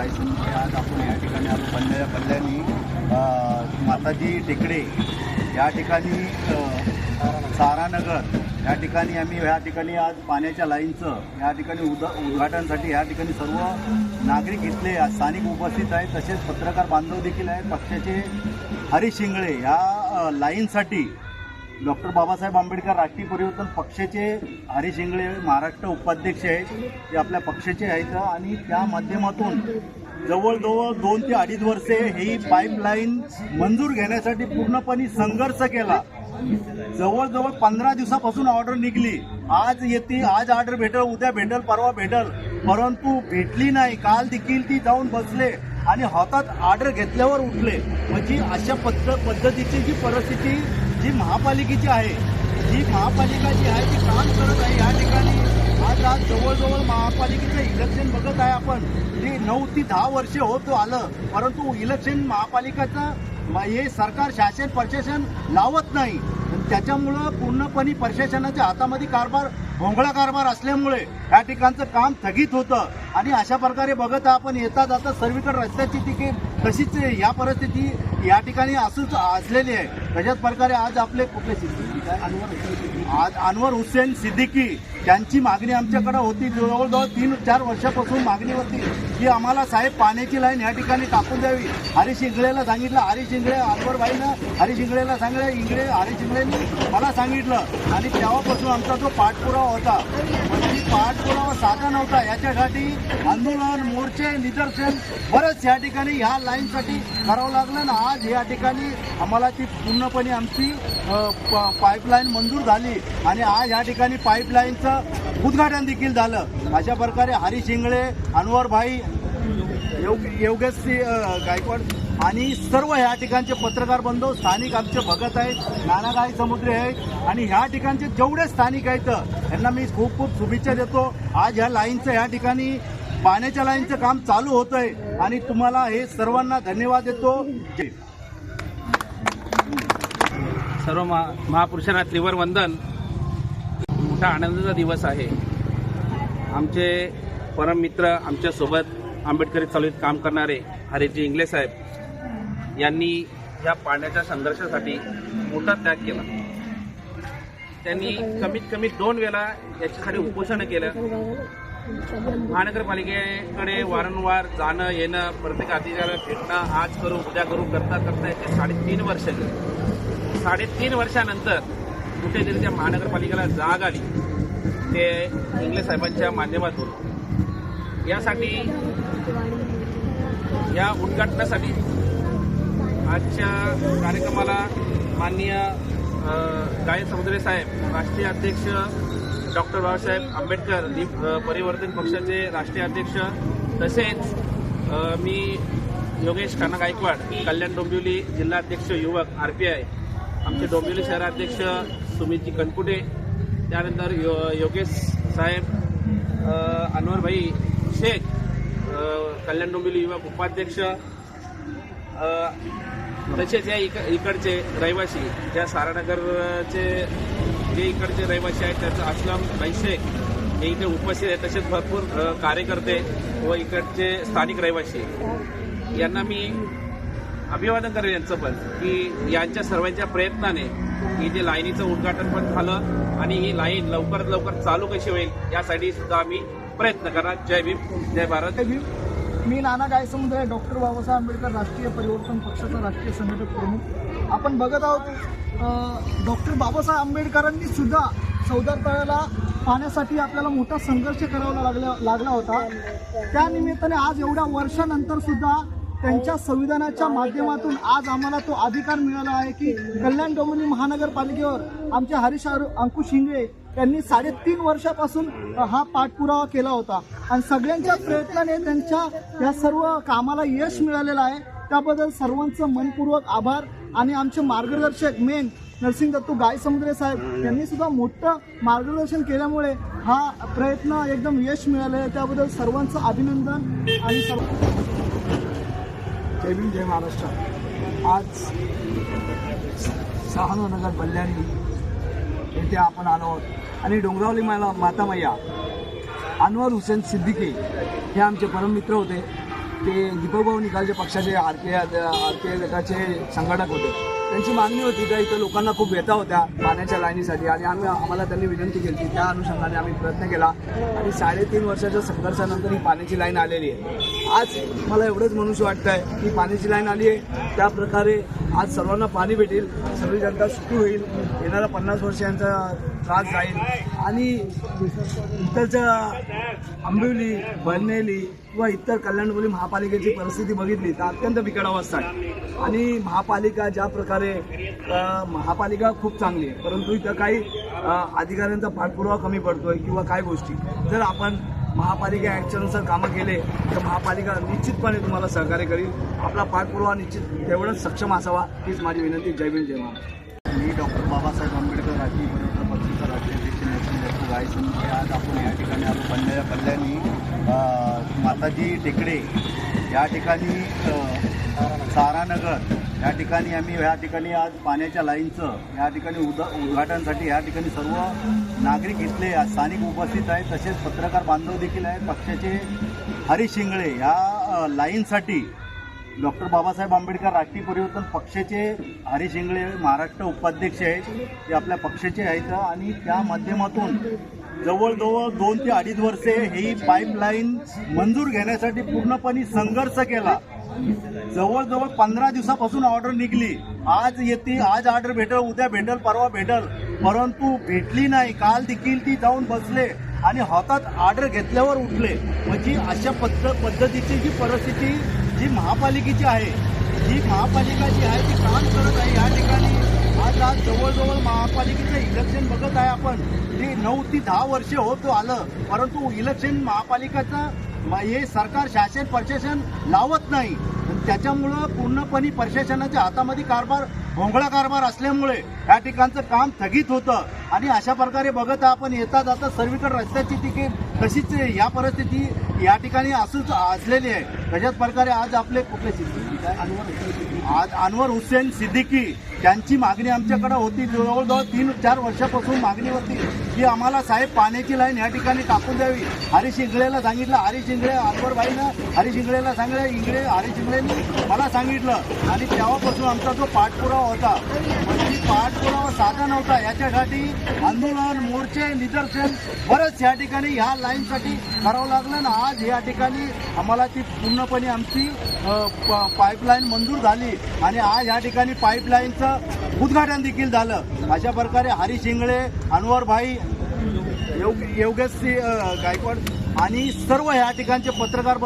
गायसमुखे म्हणजे आज आपण या ठिकाणी आलो. बल्ल्या बल्ल्यानी माताजी टेकडे या ठिकाणी सारानगर या ठिकाणी आम्ही या ठिकाणी आज पाण्याच्या लाईनचं या ठिकाणी उद उद्घाटनासाठी या ठिकाणी सर्व नागरिक इथले स्थानिक उपस्थित आहेत. तसेच पत्रकार बांधव देखील आहेत. पक्षाचे हरिश शिंगळे या लाईनसाठी डॉक्टर बाबासाहेब आंबेडकर राष्ट्रीय परिवर्तन पक्षाचे हरी शिंगळे महाराष्ट्र उपाध्यक्ष आहेत. ते आपल्या पक्षाचे आहेत आणि त्या माध्यमातून जवळजवळ दोन ते अडीच वर्षे ही पाईपलाईन मंजूर घेण्यासाठी पूर्णपणे संघर्ष केला. जवळजवळ पंधरा दिवसापासून ऑर्डर निघली. आज येते आज ऑर्डर भेटल उद्या भेटल परवा भेटल. परंतु भेटली नाही. काल देखील ती जाऊन बसले आणि हातात ऑर्डर घेतल्यावर उठले. म्हणजे अशा पद्ध पद्धतीची जी परिस्थिती जी महापालिकेची आहे जी महापालिका जी आहे ती काम करत आहे. या ठिकाणी आज आज जवळजवळ महापालिकेचं इलेक्शन बघत आहे आपण. ते नऊ ते दहा वर्ष होतो आलं परंतु इलेक्शन महापालिकेचं हे सरकार शासन प्रशासन लावत नाही. त्याच्यामुळं पूर्णपणे प्रशासनाच्या हातामध्ये कारभार भोंगळा कारभार असल्यामुळे या ठिकाणचं काम स्थगित होतं. आणि अशा प्रकारे बघत आपण येता जाता सर्वीकडे रस्त्याची तिकीट तशीच या परिस्थिती या ठिकाणी असूच असलेली आहे. तशाच प्रकारे आज आपले कुठले आज अनवर हुसेन सिद्दीकी त्यांची मागणी आमच्याकडे होती. जवळजवळ तीन चार वर्षापासून मागणी होती की आम्हाला साहेब पाण्याची लाईन या ठिकाणी टाकून द्यावी. हरीश इंगळेला सांगितलं. हरीश इंगळे अनवरबाईनं हरीश इंगळेला सांगितलं. इंगळे हरीश इंगळेंनी मला सांगितलं. आणि तेव्हापासून आमचा जो पाठपुरावा होता. आणि पाठपुरावा साधा नव्हता. याच्यासाठी आंदोलन मोर्चे निदर्शन बरंच या ठिकाणी ह्या लाईनसाठी करावं लागलं ना आज या ठिकाणी आम्हाला ती पूर्णपणे आमची पाईपलाईन मंजूर झाली आणि आज या ठिकाणी पाईपलाईनचं उद्घाटन देखील झालं. अशा प्रकारे हरीश इंगळे अनवरभाई योग योगेश सिंह, गायकवाड आणि सर्व ह्या ठिकाणचे पत्रकार बंधू स्थानिक आमचे भगत आहेत नानागाई समुद्री आहेत आणि ह्या ठिकाणचे जेवढे स्थानिक आहेत यांना मी खूप खूप शुभेच्छा देतो. आज ह्या लाईनचं ह्या ठिकाणी पाण्याच्या लाईनचं काम चालू होत आहे आणि तुम्हाला हे सर्वांना धन्यवाद देतो. सर्व महा महापुरुषांना त्रिवर वंदन. मोठा आनंदाचा दिवस आहे. आमचे परममित्र आमच्यासोबत आंबेडकरी चालू काम करणारे हरिजी इंगले साहेब यांनी या पाण्याच्या संघर्षासाठी मोठा त्याग केला. त्यांनी कमीत कमी दोन वेळा याच्यासाठी उपोषण केलं. महानगरपालिकेकडे वारंवार जाणं येणं प्रत्येक अधिकाऱ्याला भेटणं आज करू उद्या करू करता करता याचे साडेतीन वर्ष गेले. साडेतीन वर्षानंतर कुठेतरी त्या महानगरपालिकेला जाग आली ते इंग्लिश साहेबांच्या माध्यमातून. यासाठी या उद्घाटनासाठी आजच्या कार्यक्रमाला माननीय गायन समुद्रे साहेब राष्ट्रीय अध्यक्ष डॉक्टर बाबासाहेब आंबेडकर दीप परिवर्तन पक्षाचे राष्ट्रीय अध्यक्ष तसेच मी योगेश काना गायकवाड कल्याण डोंबिवली जिल्हाध्यक्ष युवक आर पी आय आमचे डोंबिवली शहराध्यक्ष सुमितजी कनकुटे त्यानंतर यो योगेश साहेब अनवरभाई शेख कल्याण डोंबिवली युवक उपाध्यक्ष तसेच या इक इकडचे रहिवासी ज्या सारानगरचे जे इकडचे रहिवासी आहेत त्याचं असलम भाई शेख हे इथे उपस्थित आहेत. तसेच भरपूर कार्यकर्ते व इकडचे स्थानिक रहिवासी. यांना मी अभिवादन करेन यांचं पण की यांच्या सर्वांच्या प्रयत्नाने ही जे लाईनीचं उद्घाटन पण झालं आणि ही लाईन लवकरात लवकर चालू कशी होईल यासाठी सुद्धा आम्ही प्रयत्न करा जय भीम जय भारत. जय भीम. मी नाना गायसमुद्रे डॉक्टर बाबासाहेब आंबेडकर राष्ट्रीय परिवर्तन पक्षाचा राष्ट्रीय संघटक प्रमुख. आपण बघत आहोत डॉक्टर बाबासाहेब आंबेडकरांनी सुद्धा चौदा तळ्याला पाण्यासाठी आपल्याला मोठा संघर्ष करावा लागला लागला होता. त्या निमित्ताने आज एवढ्या वर्षानंतर सुद्धा त्यांच्या संविधानाच्या माध्यमातून आज आम्हाला तो अधिकार मिळाला आहे की कल्याण डोंबिवली महानगरपालिकेवर आमचे हरीश अंकुश हिंगे त्यांनी साडेतीन वर्षापासून हा पाठपुरावा केला होता. आणि सगळ्यांच्या प्रयत्नाने त्यांच्या या सर्व कामाला यश मिळालेलं आहे. त्याबद्दल सर्वांचं मनपूर्वक आभार आणि आमचे मार्गदर्शक मेन नरसिंग दत्तू गायसमुद्रे साहेब यांनी सुद्धा मोठं मार्गदर्शन केल्यामुळे हा प्रयत्न एकदम यश मिळालं आहे. त्याबद्दल सर्वांचं अभिनंदन आणि सर्व जय भीम जय महाराष्ट्र. आज सहानगर बल्ल्याणी इथे आपण आलो आहोत आणि डोंगरावली मला माता मैया अनवर हुसेन सिद्दीकी हे आमचे परममित्र होते ते दीपकभाऊ निकालचे पक्षाचे आर के आर के गटाचे संघटक होते त्यांची मागणी होती का इथं लोकांना खूप व्यथा होत्या पाण्याच्या लाईनीसाठी आणि आम्ही आम्हाला त्यांनी विनंती केली. त्या अनुषंगाने आम्ही प्रयत्न केला. आणि साडेतीन वर्षाच्या संघर्षानंतर ही पाण्याची लाईन आलेली आहे. आज मला एवढंच म्हणूशी वाटतंय की पाण्याची लाईन आली आहे. त्या प्रकारे आज सर्वांना पाणी भेटेल. सगळी जनता सुखी होईल. येणाऱ्या पन्नास वर्षांचा त्रास जाईल. आणि इतरच्या आंबिवली बनेली किंवा इतर कल्याणपुरी महापालिकेची परिस्थिती बघितली तर अत्यंत बिकट अवस्था आहे. आणि महापालिका ज्या प्रकारे महापालिका खूप चांगली आहे परंतु इथं काही अधिकाऱ्यांचा पाठपुरावा कमी पडतोय किंवा काय गोष्टी. जर आपण महापालिका ॲक्टनुसार कामं केले तर महापालिका निश्चितपणे तुम्हाला सहकार्य करील. आपला पाठपुरावा निश्चित तेवढंच सक्षम असावा हीच माझी विनंती. जय भीम जय मी डॉक्टर बाबासाहेब आंबेडकर राष्ट्रीय आज आपण या ठिकाणी आलो. कल्याण कल्याणी माताजी टेकडे. या ठिकाणी सारानगर. या ठिकाणी आम्ही या ठिकाणी आज पाण्याच्या लाईनचं या ठिकाणी उद उद्घाटनासाठी या ठिकाणी सर्व नागरिक इथले स्थानिक उपस्थित आहेत. तसेच पत्रकार बांधव देखील आहेत. पक्षाचे हरीश शिंगळे या लाईनसाठी डॉक्टर बाबासाहेब आंबेडकर राष्ट्रीय परिवर्तन पक्षाचे हरीश इंगळे महाराष्ट्र उपाध्यक्ष आहेत. ते आपल्या पक्षाचे आहेत आणि त्या माध्यमातून जवळजवळ दोन ते अडीच वर्षे ही पाईपलाईन मंजूर घेण्यासाठी पूर्णपणे संघर्ष केला. जवळजवळ पंधरा दिवसापासून ऑर्डर निघली. आज येते आज ऑर्डर भेटल उद्या भेटल परवा भेटल. परंतु भेटली नाही. काल देखील ती जाऊन बसले आणि हातात ऑर्डर घेतल्यावर उठले. म्हणजे अशा पद्ध पद्धतीची जी परिस्थिती जी महापालिकेची आहे जी महापालिका जी आहे ती काम करत आहे. या ठिकाणी आज आज जवळजवळ महापालिकेचं इलेक्शन बघत आहे आपण. ते नऊ ते दहा वर्षे होतो आलं परंतु इलेक्शन महापालिकेचं हे सरकार शासन प्रशासन लावत नाही. त्याच्यामुळं पूर्णपणे प्रशासनाच्या हातामध्ये कारभार भोंगळा कारभार असल्यामुळे या ठिकाणचं काम स्थगित होतं. आणि अशा प्रकारे बघत आपण येता जाता सर्वीकडे रस्त्याची तिकीट तशीच या परिस्थिती या ठिकाणी असूच असलेली आहे. तशाच प्रकारे आज आपले कुठले आज अनवर हुसेन सिद्दीकी त्यांची मागणी आमच्याकडे होती. जवळजवळ तीन चार वर्षापासून मागणी होती की आम्हाला साहेब पाण्याची लाईन या ठिकाणी टाकून द्यावी. हरीश इंगळेला सांगितलं. हरीश इंगळे अनवरबाईनं हरीश इंगळेला सांगले इंगळे हरीश इंगळेनी मला सांगितलं. आणि तेव्हापासून आमचा जो पाठपुरावा होता. म्हणजे पाठपुरावा साधा नव्हता. याच्यासाठी आंदोलन मोर्चे निदर्शन बरंच या ठिकाणी ह्या लाईनसाठी करावं लागलं ना आज या ठिकाणी आम्हाला ती पूर्णपणे आमची पाईपलाईन मंजूर झाली. आणि आज या ठिकाणी पाईपलाईनचं उद्घाटन देखील झालं. अशा प्रकारे हरीश इंगळे अनवरभाई योग योगेश सिंह, गायकवाड आणि सर्व या ठिकाणचे पत्रकार